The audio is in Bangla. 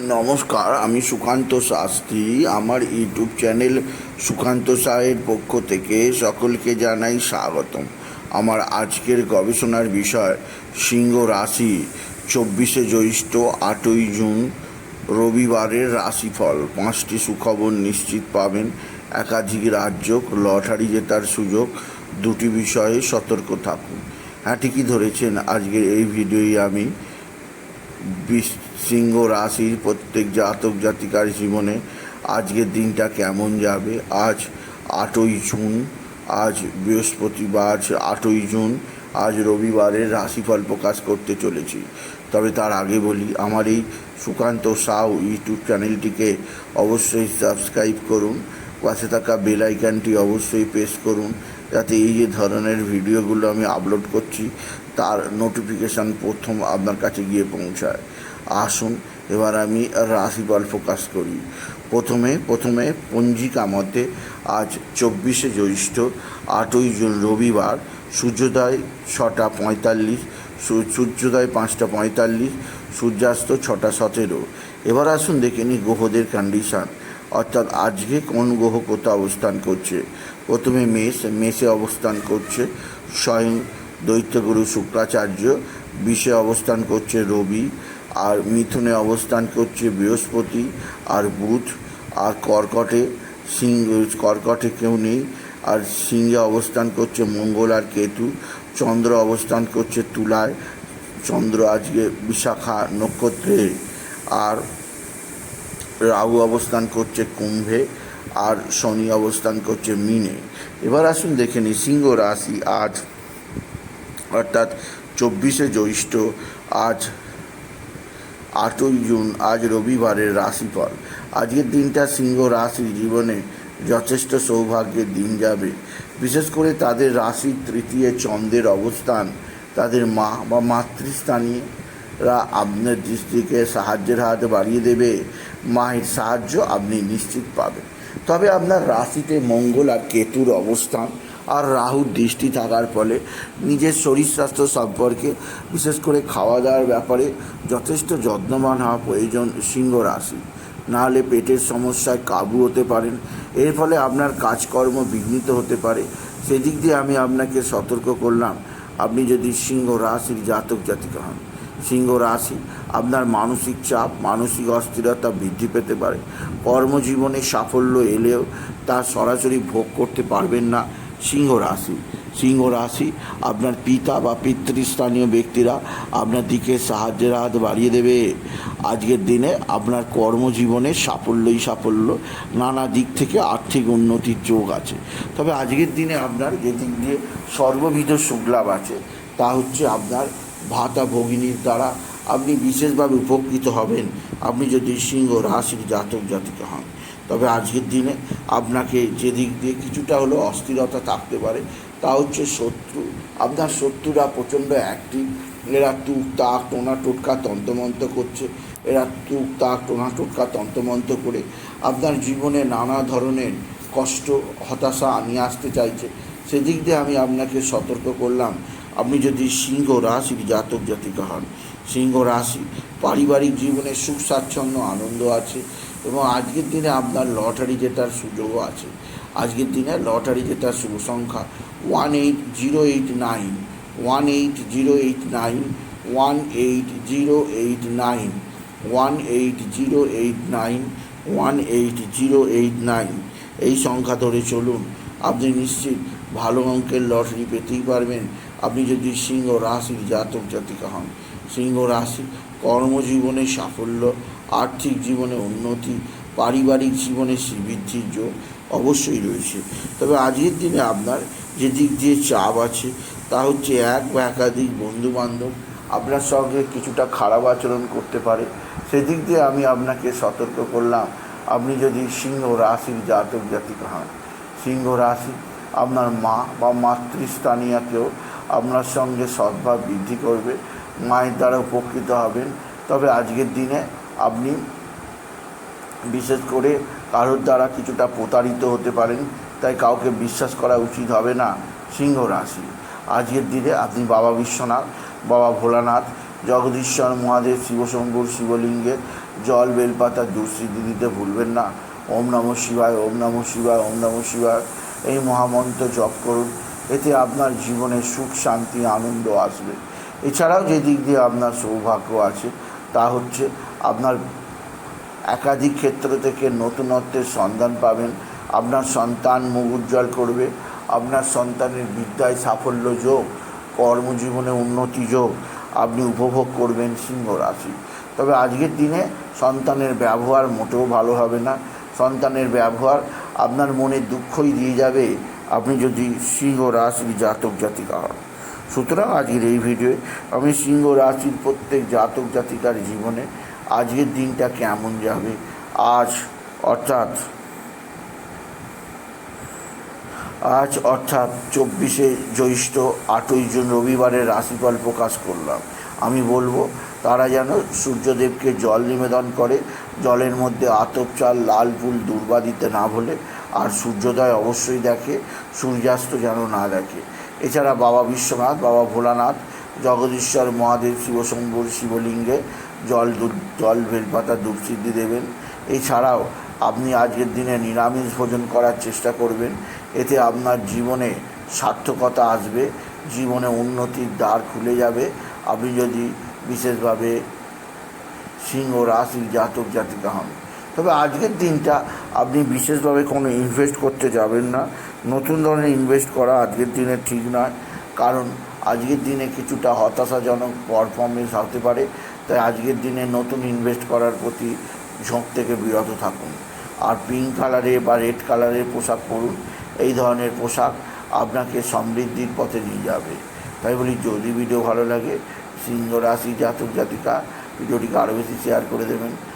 নমস্কার, আমি সুকান্ত শাস্ত্রী। আমার ইউটিউব চ্যানেল সুকান্ত সাহের পক্ষ থেকে সকলকে জানাই স্বাগতম। আমার আজকের গবেষণার বিষয়, সিংহ রাশি, চব্বিশে জ্যৈষ্ঠ আটই জুন, রবিবারের রাশিফল। পাঁচটি সুখবর নিশ্চিত পাবেন। একাধিক রাজ্য লটারি জেতার সুযোগ, দুটি বিষয়ে সতর্ক থাকুন। হ্যাঁ ঠিকই ধরেছেন, আজকের এই ভিডিওই আমি বৃষ- সিংহ রাশির প্রত্যেক জাতক জাতিকার জীবনে আজকের দিনটা কেমন যাবে? আজ আটই জুন, আজ বৃহস্পতিবার আটই জুন, আজ রবিবারের রাশিফল প্রকাশ করতে চলেছি। তবে তার আগে বলি, আমার এই সুকান্ত সাউ ইউটিউব চ্যানেলটিকে অবশ্যই সাবস্ক্রাইব করুন, পাশে থাকা বেল আইকনটি অবশ্যই প্রেস করুন, যাতে এই যে ধরনের ভিডিওগুলো আমি আপলোড করছি তার নোটিফিকেশান প্রথম আপনার কাছে গিয়ে পৌঁছায়। আসুন, এবার আমি রাশিফল ফোকাস করি। প্রথমে প্রথমে পঞ্জিকা মতে আজ চব্বিশে জ্যৈষ্ঠ, আটই জুন রবিবার, সূর্যোদয় ছটা পঁয়তাল্লিশ সূর্যোদয় পাঁচটা পঁয়তাল্লিশ, সূর্যাস্ত ছটা সতেরো। এবার আসুন দেখে নিই গ্রহদের কন্ডিশান অর্থাৎ আজকে কোন গ্রহ কোথাও অবস্থান করছে? প্রথমে মেষ, মেষে অবস্থান করছে, স্বয়ং দৈত্যগুরু শুক্রাচার্য, বিষে অবস্থান করছে রবি, আর মিথুনে অবস্থান করছে বৃহস্পতি, আর বুধ, আর কর্কটে, সিংহ, কর্কটে কেউ নেই, আর সিংহে অবস্থান করছে মঙ্গল আর কেতু, চন্দ্র অবস্থান করছে তুলায়, চন্দ্র আজকে বিশাখা নক্ষত্রে, আর রাহু অবস্থান করছে কুম্ভে, আর শনি অবস্থান করছে মিনে। এবার আসুন দেখে নিই সিংহ রাশি আজ অর্থাৎ চব্বিশে জ্যৈষ্ঠ আজ আটই জুন, আজ রবিবারের রাশিফল। আজকের দিনটা সিংহ রাশির জীবনে যথেষ্ট সৌভাগ্যের দিন যাবে। বিশেষ করে তাদের রাশির তৃতীয় চন্দ্রের অবস্থান, তাদের মা বা মাতৃস্থানীয়রা আপনার দৃষ্টিকে সাহায্যের হাত বাড়িয়ে দেবে। মায়ের সাহায্য আপনি নিশ্চিত পাবেন। তবে আপনার রাশিতে মঙ্গল আর কেতুর অবস্থান আর রাহুর দৃষ্টি থাকার ফলে নিজের শরীর স্বাস্থ্য সম্পর্কে, বিশেষ করে খাওয়া দাওয়ার ব্যাপারে যথেষ্ট যত্নবান হওয়া প্রয়োজন সিংহ রাশি। নাহলে পেটের সমস্যায় কাবু হতে পারেন। এর ফলে আপনার কাজকর্ম বিঘ্নিত হতে পারে। সেদিক দিয়ে আমি আপনাকে সতর্ক করলাম। আপনি যদি সিংহ রাশির জাতক জাতিকা হন। সিংহ রাশি, আপনার মানসিক চাপ, মানসিক অস্থিরতা বৃদ্ধি পেতে পারে। কর্মজীবনে সাফল্য এলেও তা সরাসরি ভোগ করতে পারবেন না সিংহ রাশি। সিংহ রাশি, আপনার পিতা বা পিতৃস্থানীয় ব্যক্তিরা আপনার দিকে সাহায্যের হাত বাড়িয়ে দেবে। আজকের দিনে আপনার কর্মজীবনে সাফল্যই সাফল্য, নানা দিক থেকে আর্থিক উন্নতির যোগ আছে। তবে আজকের দিনে আপনার যে দিক দিয়ে সর্ববিধ সুখলাভ আছে, তা হচ্ছে আপনার ভাতা ভগিনীর দ্বারা আপনি বিশেষভাবে উপকৃত হবেন। আপনি যদি সিংহ রাশির জাতক জাতিকা হন, তবে আজকের দিনে আপনাকে যে দিক দিয়ে কিছুটা হলেও অস্থিরতা থাকতে পারে, তা হচ্ছে শত্রু। আপনার শত্রুরা প্রচণ্ড অ্যাক্টিভ এরা তুক তাক, টোনা টোটকা, তন্তমন্ত করছে। এরা তুক তাক, টোনা টোটকা, তন্তমন্ত করে আপনার জীবনে নানা ধরনের কষ্ট, হতাশা নিয়ে আসতে চাইছে। সেদিক দিয়ে আমি আপনাকে সতর্ক করলাম। আপনি যদি সিংহ রাশির জাতক জাতিকা হন, সিংহ রাশি পারিবারিক জীবনে সুখ, স্বাচ্ছন্দ্য, আনন্দ আছে এবং আজকের দিনে আপনার লটারি জেতার সুযোগও আছে। আজকের দিনে লটারি জেতার শুভ সংখ্যা one eight zero eight nine one eight zero eight nine one eight zero eight nine one eight zero eight nine one eight zero eight nine এই সংখ্যা ধরে চলুন, আপনি নিশ্চিত ভালো অঙ্কের লটারি পেতেই পারবেন। আপনি যদি সিংহ রাশির জাতক জাতিকা হন, সিংহ রাশি কর্মজীবনে সাফল্য, আর্থিক জীবনে উন্নতি, পারিবারিক জীবনে শ্রীবৃদ্ধির যোগ অবশ্যই রয়েছে। তবে আজকের দিনে আপনার যে দিক দিয়ে চাপ আছে, তা হচ্ছে এক বা একাধিক বন্ধুবান্ধব আপনার সঙ্গে কিছুটা খারাপ আচরণ করতে পারে। সেদিক দিয়ে আমি আপনাকে সতর্ক করলাম, আপনি যদি সিংহ রাশির জাতক জাতিকা হন, সিংহ রাশি আপনার মা বা মাতৃস্থানীয়কেও আপনার সঙ্গে সদ্ভাব বৃদ্ধি করবে, মায়ের দ্বারা উপকৃত হবেন। তবে আজকের দিনে আপনি বিশেষ করে কারোর দ্বারা কিছুটা প্রতারিত হতে পারেন, তাই কাউকে বিশ্বাস করা উচিত হবে না, সিংহ রাশি। আজকের দিনে আপনি বাবা বিশ্বনাথ, বাবা ভোলানাথ, জগদীশ্বর মহাদেব, শিবশম্ভুর শিবলিঙ্গের জল, বেলপাতা দুঃস্মৃতি দিতে ভুলবেন না। ওম নম শিবায়, ওম নম শিবায়, ওম নম শিবায়। এই মহামন্ত্র জপ করুন। এতে আপনার জীবনে সুখ, শান্তি, আনন্দ আসবে। এছাড়াও যে দিক দিয়ে আপনার সৌভাগ্য আছে, তা হচ্ছে আপনার একাধিক ক্ষেত্র থেকে নতুনত্বের সন্ধান পাবেন। আপনার সন্তান মুখ উজ্জ্বল করবে। আপনার সন্তানের বিদ্যায় সাফল্য যোগ, কর্মজীবনে উন্নতি যোগ, আপনি উপভোগ করবেন সিংহ রাশি। তবে আজকের দিনে সন্তানের ব্যবহার মোটেও ভালো হবে না। সন্তানের ব্যবহার আপনার মনে দুঃখই দিয়ে যাবে। আপনি যদি সিংহ রাশির জাতক জাতিকা হন। সুতরাং আজকের এই ভিডিওয়ে আমি সিংহ রাশির প্রত্যেক জাতক জাতিকার জীবনে আজকের দিনটা কেমন যাবে? আজ অর্থাৎ আজ অর্থাৎ চব্বিশে জ্যৈষ্ঠ আটই জুন রবিবারের রাশিফল প্রকাশ করলাম। আমি বলব, তারা যেন সূর্যদেবকে জল নিবেদন করে, জলের মধ্যে আতপ চাল, লাল ফুল, দুর্বা দিতে না ভোলে আর সূর্যোদয় অবশ্যই দেখে, সূর্যাস্ত যেন না দেখে। এছাড়া বাবা বিশ্বনাথ, বাবা ভোলানাথ, জগদীশ্বর মহাদেব শিবশম্ভুর শিবলিঙ্গে জল জল বেলপাতা দুপসিদ্ধি দেবেন। এছাড়াও আপনি আজকের দিনে নিরামিষ ভোজন করার চেষ্টা করবেন। এতে আপনার জীবনে সার্থকতা আসবে, জীবনে উন্নতির দ্বার খুলে যাবে। আপনি যদি বিশেষভাবে সিংহ রাশির জাতক জাতিকা হন। তবে আজকের দিনটা আপনি বিশেষভাবে কোনো ইনভেস্ট করতে যাবেন না। নতুন ধরনের ইনভেস্ট করা আজকের দিনে ঠিক নয়। কারণ আজকের দিনে কিছুটা হতাশাজনক পারফরমেন্স হতে পারে। তাই আজকের দিনে নতুন ইনভেস্ট করার প্রতি ঝোঁক থেকে বিরত থাকুন। আর পিঙ্ক কালারে বা রেড কালারের পোশাক পরুন। এই ধরনের পোশাক আপনাকে সমৃদ্ধির পথে নিয়ে যাবে। তাই বলি, যদি ভিডিও ভালো লাগে, সিংহ রাশি, জাতক জাতিকা ভিডিওটিকে আরও বেশি শেয়ার করে দেবেন।